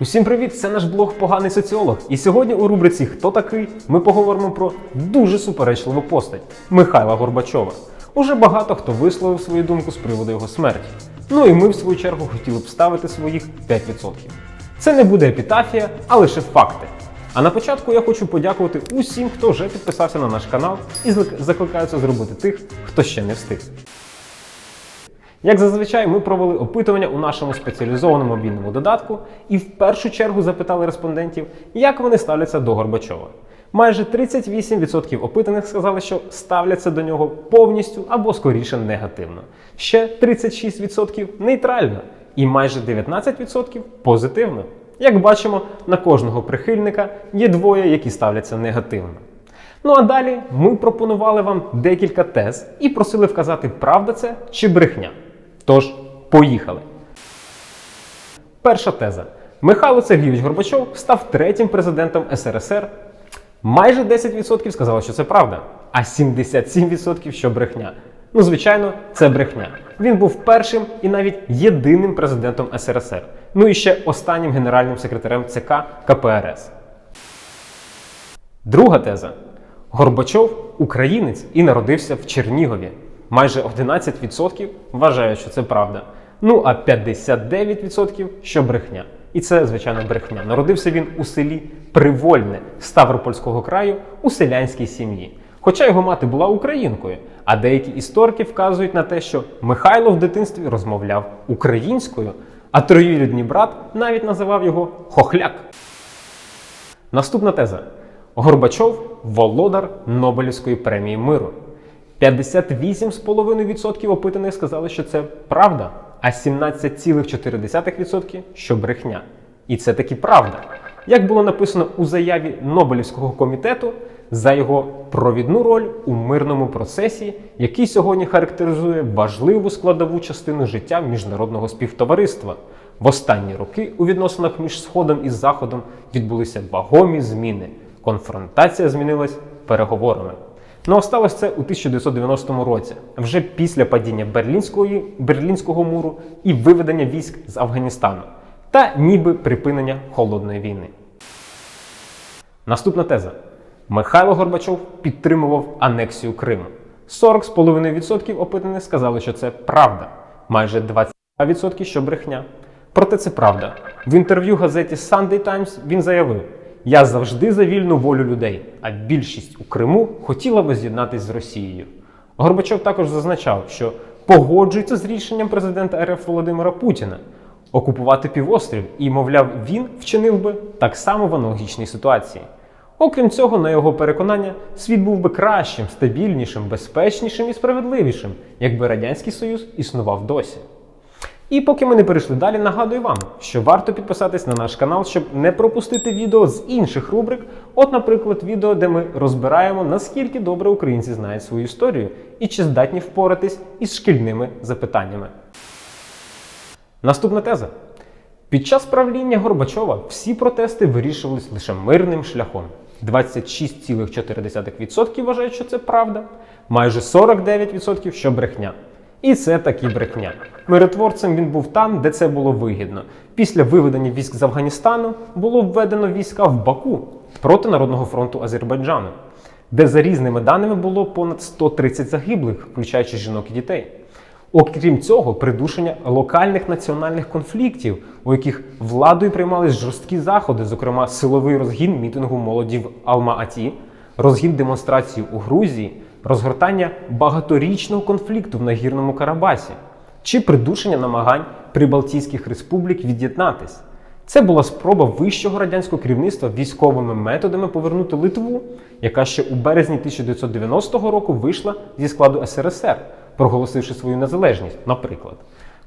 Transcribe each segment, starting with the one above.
Усім привіт! Це наш блог Поганий соціолог. І сьогодні у рубриці Хто такий ми поговоримо про дуже суперечливу постать Михайла Горбачова. Уже багато хто висловив свою думку з приводу його смерті. Ну і ми, в свою чергу, хотіли б ставити своїх 5%. Це не буде епітафія, а лише факти. А на початку я хочу подякувати усім, хто вже підписався на наш канал і зак- закликаю це зробити тих, хто ще не встиг. Як зазвичай, ми провели опитування у нашому спеціалізованому мобільному додатку і в першу чергу запитали респондентів, як вони ставляться до Горбачова. Майже 38% опитаних сказали, що ставляться до нього повністю або скоріше негативно. Ще 36% нейтрально і майже 19% позитивно. Як бачимо, на кожного прихильника є двоє, які ставляться негативно. Ну а далі ми пропонували вам декілька тез і просили вказати, правда це чи брехня. Тож, поїхали. Перша теза. Михайло Сергійович Горбачов став третім президентом СРСР. Майже 10% сказали, що це правда, а 77% що брехня. Ну, звичайно, це брехня. Він був першим і навіть єдиним президентом СРСР. Ну і ще останнім генеральним секретарем ЦК КПРС. Друга теза. Горбачов українець і народився в Чернігові. Майже 11% вважають, що це правда. Ну а 59% що брехня. І це, звичайно, брехня. Народився він у селі Привольне Ставропольського краю у селянській сім'ї. Хоча його мати була українкою, а деякі історики вказують на те, що Михайло в дитинстві розмовляв українською, а троюрідний брат навіть називав його Хохляк. Наступна теза. Горбачов володар Нобелівської премії миру. 58,5% опитаних сказали, що це правда, а 17,4% що брехня. І це таки правда. Як було написано у заяві Нобелівського комітету за його провідну роль у мирному процесі, який сьогодні характеризує важливу складову частину життя міжнародного співтовариства. В останні роки у відносинах між Сходом і Заходом відбулися вагомі зміни. Конфронтація змінилась переговорами. Ну сталося це у 1990 році, вже після падіння Берлінської, Берлінського муру і виведення військ з Афганістану та ніби припинення холодної війни. Наступна теза. Михайло Горбачов підтримував анексію Криму. 40,5% опитаних сказали, що це правда. Майже 22% що брехня. Проте це правда. В інтерв'ю газеті Sunday Times він заявив: Я завжди за вільну волю людей, а більшість у Криму хотіла би з'єднатися з Росією. Горбачов також зазначав, що погоджується з рішенням президента РФ Володимира Путіна окупувати півострів і, мовляв, він вчинив би так само в аналогічній ситуації. Окрім цього, на його переконання, світ був би кращим, стабільнішим, безпечнішим і справедливішим, якби Радянський Союз існував досі. І поки ми не перейшли далі, нагадую вам, що варто підписатись на наш канал, щоб не пропустити відео з інших рубрик. От, наприклад, відео, де ми розбираємо, наскільки добре українці знають свою історію і чи здатні впоратись із шкільними запитаннями. Наступна теза. Під час правління Горбачова всі протести вирішувались лише мирним шляхом. 26,4% вважають, що це правда, майже 49% що брехня. І це таки брехня. Миротворцем він був там, де це було вигідно. Після виведення військ з Афганістану було введено війська в Баку проти Народного фронту Азербайджану, де за різними даними було понад 130 загиблих, включаючи жінок і дітей. Окрім цього, придушення локальних національних конфліктів, у яких владою приймались жорсткі заходи, зокрема силовий розгін мітингу молоді в Алма-Аті, розгін демонстрацій у Грузії, розгортання багаторічного конфлікту в Нагірному Карабасі чи придушення намагань прибалтійських республік від'єднатись. Це була спроба вищого радянського керівництва військовими методами повернути Литву, яка ще у березні 1990 року вийшла зі складу СРСР, проголосивши свою незалежність, наприклад.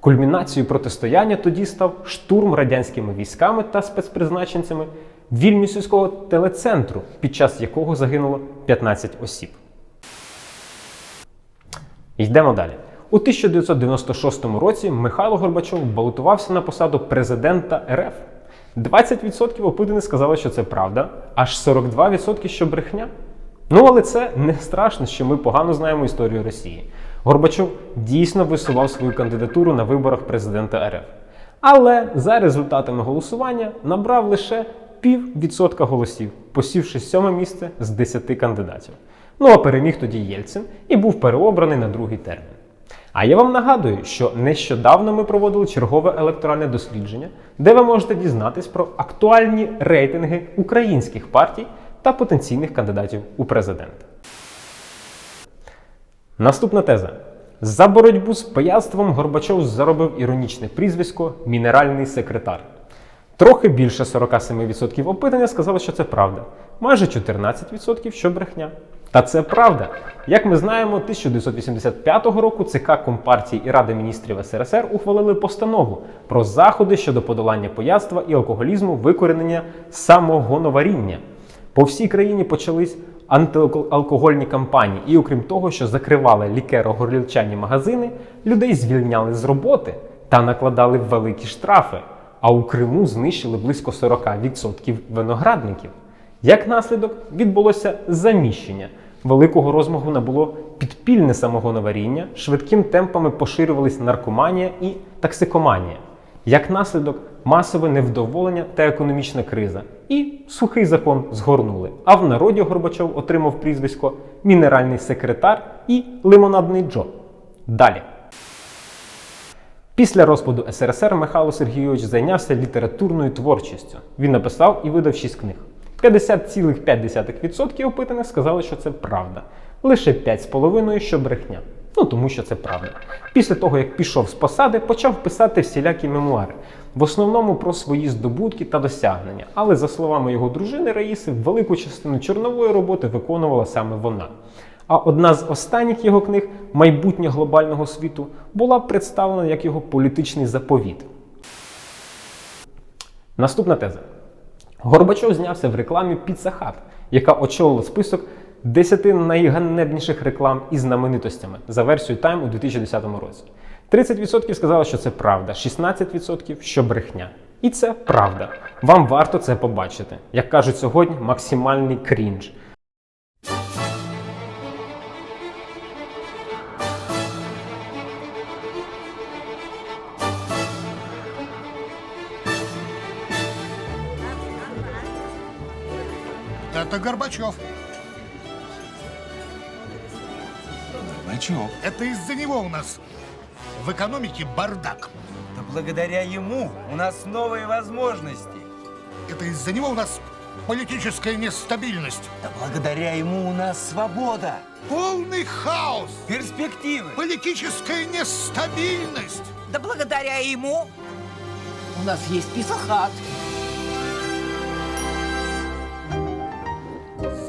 Кульмінацією протистояння тоді став штурм радянськими військами та спецпризначенцями Вільнюсівського телецентру, під час якого загинуло 15 осіб. Йдемо далі. У 1996 році Михайло Горбачов балотувався на посаду президента РФ. 20% опитаних сказали, що це правда, аж 42% що брехня. Ну але це не страшно, що ми погано знаємо історію Росії. Горбачов дійсно висував свою кандидатуру на виборах президента РФ. Але за результатами голосування набрав лише пів відсотка голосів, посівши сьоме місце з 10 кандидатів. Ну а переміг тоді Єльцин і був переобраний на другий термін. А я вам нагадую, що нещодавно ми проводили чергове електоральне дослідження, де ви можете дізнатись про актуальні рейтинги українських партій та потенційних кандидатів у президенти. Наступна теза. За боротьбу з пияцтвом Горбачов заробив іронічне прізвисько Мінеральний секретар. Трохи більше 47% опитання сказали, що це правда. Майже 14% що брехня. Та це правда. Як ми знаємо, 1985 року ЦК Компартії і Ради міністрів СРСР ухвалили постанову про заходи щодо подолання пияцтва і алкоголізму, викоренення самогоноваріння. По всій країні почались антиалкогольні кампанії, і окрім того, що закривали лікеро-горлівчані магазини, людей звільняли з роботи та накладали великі штрафи. А у Криму знищили близько 40% виноградників. Як наслідок відбулося заміщення. Великого розмаху набуло підпільне самогоноваріння, швидким темпами поширювались наркоманія і токсикоманія. Як наслідок масове невдоволення та економічна криза. І сухий закон згорнули. А в народі Горбачов отримав прізвисько мінеральний секретар і лимонадний Джо. Далі. Після розпаду СРСР Михайло Сергійович зайнявся літературною творчістю. Він написав і видав 6 книг. 50,5% опитаних сказали, що це правда. Лише 5,5% що брехня. Ну тому що це правда. Після того, як пішов з посади, почав писати всілякі мемуари, в основному про свої здобутки та досягнення. Але за словами його дружини Раїси, велику частину чорнової роботи виконувала саме вона. А одна з останніх його книг Майбутнє глобального світу була представлена як його політичний заповіт. Наступна теза. Горбачов знявся в рекламі Pizza Hut, яка очолила список 10 найганебніших реклам із знаменитостями за версією Time у 2010 році. 30% сказали, що це правда, 16% що брехня. І це правда. Вам варто це побачити. Як кажуть сьогодні, максимальний крінж. Это Горбачев. Горбачев. Это из-за него у нас в экономике бардак. Да благодаря ему у нас новые возможности. Это из-за него у нас политическая нестабильность. Да благодаря ему у нас свобода, Полный хаос. перспективы. Политическая нестабильность. Да благодаря ему у нас есть писахат.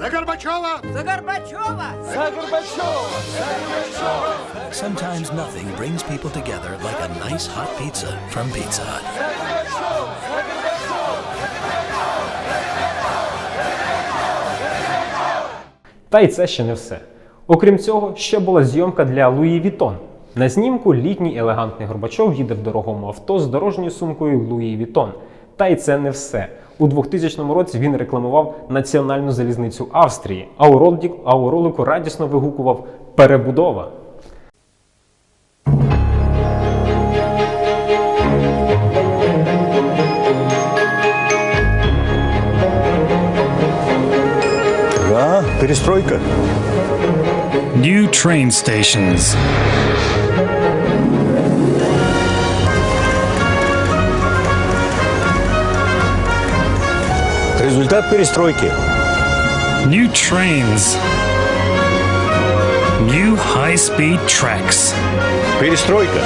За Горбачева! За Горбачева! Sometimes nothing brings people together like a nice hot pizza from Pizza Hut. Та й це ще не все. Окрім цього, ще була зйомка для Луї Вітон. На знімку літній елегантний Горбачов їде в дорогому авто з дорожньою сумкою Луї Вітон. Та й це не все. У 2000 році він рекламував національну залізницю Австрії, а у ролику, а у ролику радісно вигукував перебудова. Да, перестройка. New train stations. Результат перестройки. New trains. New high speed tracks. Перестройка.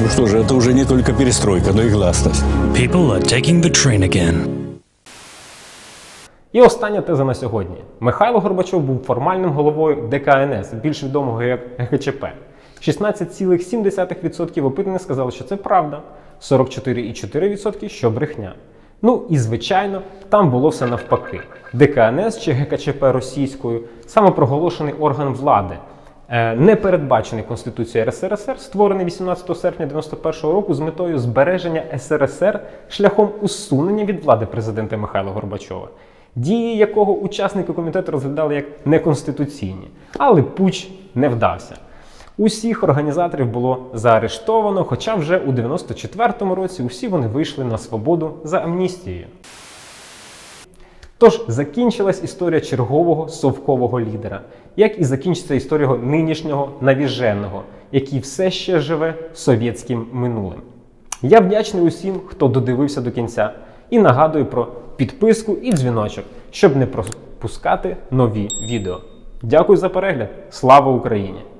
Ну что же, это уже не только перестройка, но и гласность. People are taking the train again. І остання теза на сьогодні. Михайло Горбачов був формальним головою ДКНС, більш відомого як ГКЧП. 16,7% опитаних сказали, що це правда, 44,4% що брехня. Ну і звичайно, там було все навпаки. ДКНС чи ГКЧП російською самопроголошений орган влади, е, не передбачений Конституцією РСРСР, створений 18 серпня 91 року з метою збереження СРСР шляхом усунення від влади президента Михайла Горбачова, дії якого учасники комітету розглядали як неконституційні, але пуч не вдався. Усіх організаторів було заарештовано, хоча вже у 94-му році усі вони вийшли на свободу за амністією. Тож закінчилась історія чергового совкового лідера, як і закінчиться історія нинішнього навіженого, який все ще живе совєтським минулим. Я вдячний усім, хто додивився до кінця, і нагадую про підписку і дзвіночок, щоб не пропускати нові відео. Дякую за перегляд! Слава Україні!